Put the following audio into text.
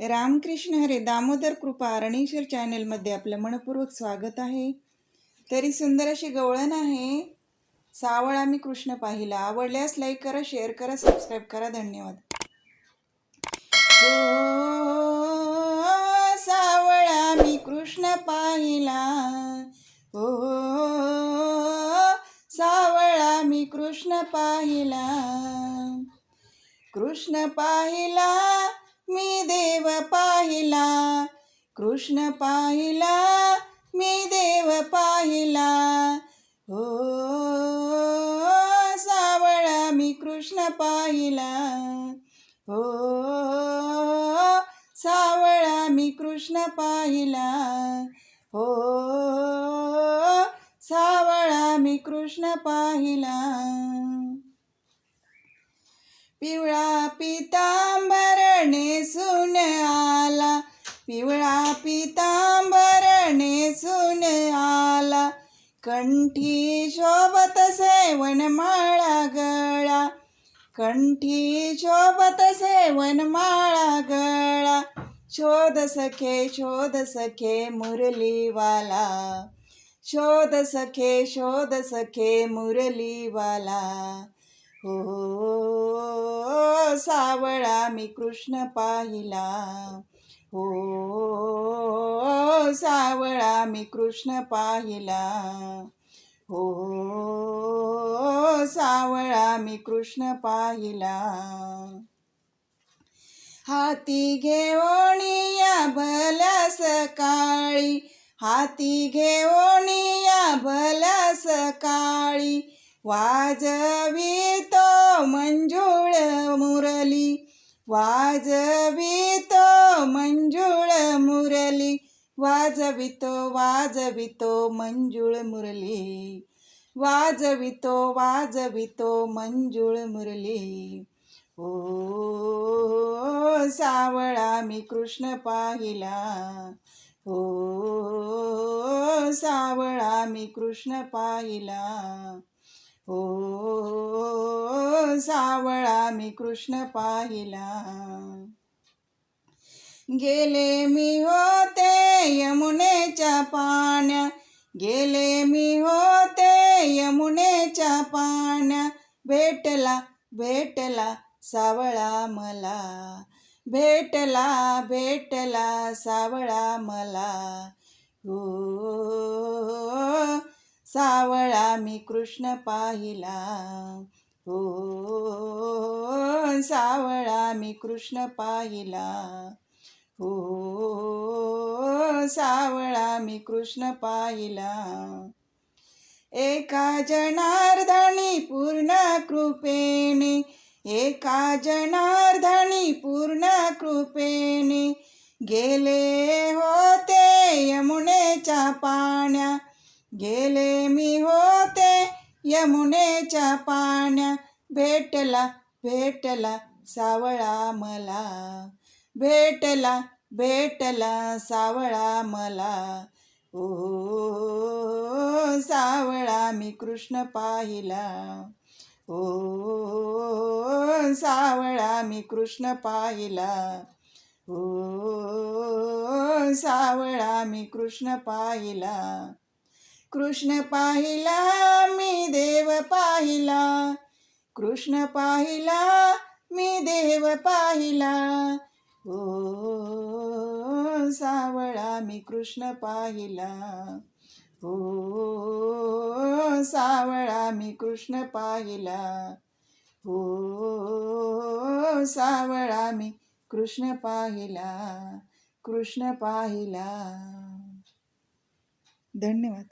रामकृष्ण हरे दामोदर कृपा अरणेश्वर चॅनलमध्ये आपलं मनपूर्वक स्वागत आहे. तरी सुंदर अशी गवळण आहे. सावळा मी कृष्ण पाहिला. आवडल्यास लाईक करा शेअर करा सबस्क्राईब करा. धन्यवाद. हो सावळा मी कृष्ण पाहिला. हो, ओ सावळा मी कृष्ण पाहिला. कृष्ण पाहिला मी देव पाहिला कृष्ण पाहिला मी देव पाहिला. हो सावळा मी कृष्ण पाहिला. हो सावळा मी कृष्ण पाहिला. हो सावळा मी कृष्ण पाहिला. पिवळा पिता कंठी शोभत सेवनमाळा गळा कंठी शोभत सेवनमाळा गळा शोध सखे शोध सखे मुरलीवाला शोध सखे शोध सखे मुरलीवाला हो सावळा मी कृष्ण पाहिला हो सावळा मी कृष्ण पाहिला. हो सावळा मी कृष्ण पाहिला. हाती घेऊनिया भला सकाळी हाती घेऊनिया भला सकाळी वाजवितो मंजुळ मुरली वाजवी वाजवितो वाजवितो मंजुळ मुरली. वाजवितो वाजवितो मंजुळ मुरली. ओ सावळा मी कृष्ण पाहिला. हो सावळा मी कृष्ण पाहिला. हो सावळा मी कृष्ण पाहिला. गेले मी होते यमुनेच्या पाण्या. गेले मी होते यमुनेच्या पाण्या. भेटला भेटला सावळा मला. भेटला भेटला सावळा मला. हो सावळा मी कृष्ण पाहिला. हो सावळा मी कृष्ण पाहिला. हो सावळा मी कृष्ण पाहिला. एका जनार्दनी पूर्ण कृपेने एका जनार्दनी पूर्ण कृपेने गेले होते यमुनेच्या पाण्या गेले मी होते यमुनेच्या पाण्या. भेटला भेटला सावळा मला. भेटला भेटला सावळा मला. ओ सावळा मी कृष्ण पाहिला. ओ सावळा मी कृष्ण पाहिला. ओ सावळा मी कृष्ण पाहिला. कृष्ण पाहिला मी देव पाहिला. कृष्ण पाहिला मी देव पाहिला. ओ सावळा मी कृष्ण पाहिला. हो सावळा मी कृष्ण पाहिला. हो सावळा मी कृष्ण पाहिला. कृष्ण पाहिला. धन्यवाद.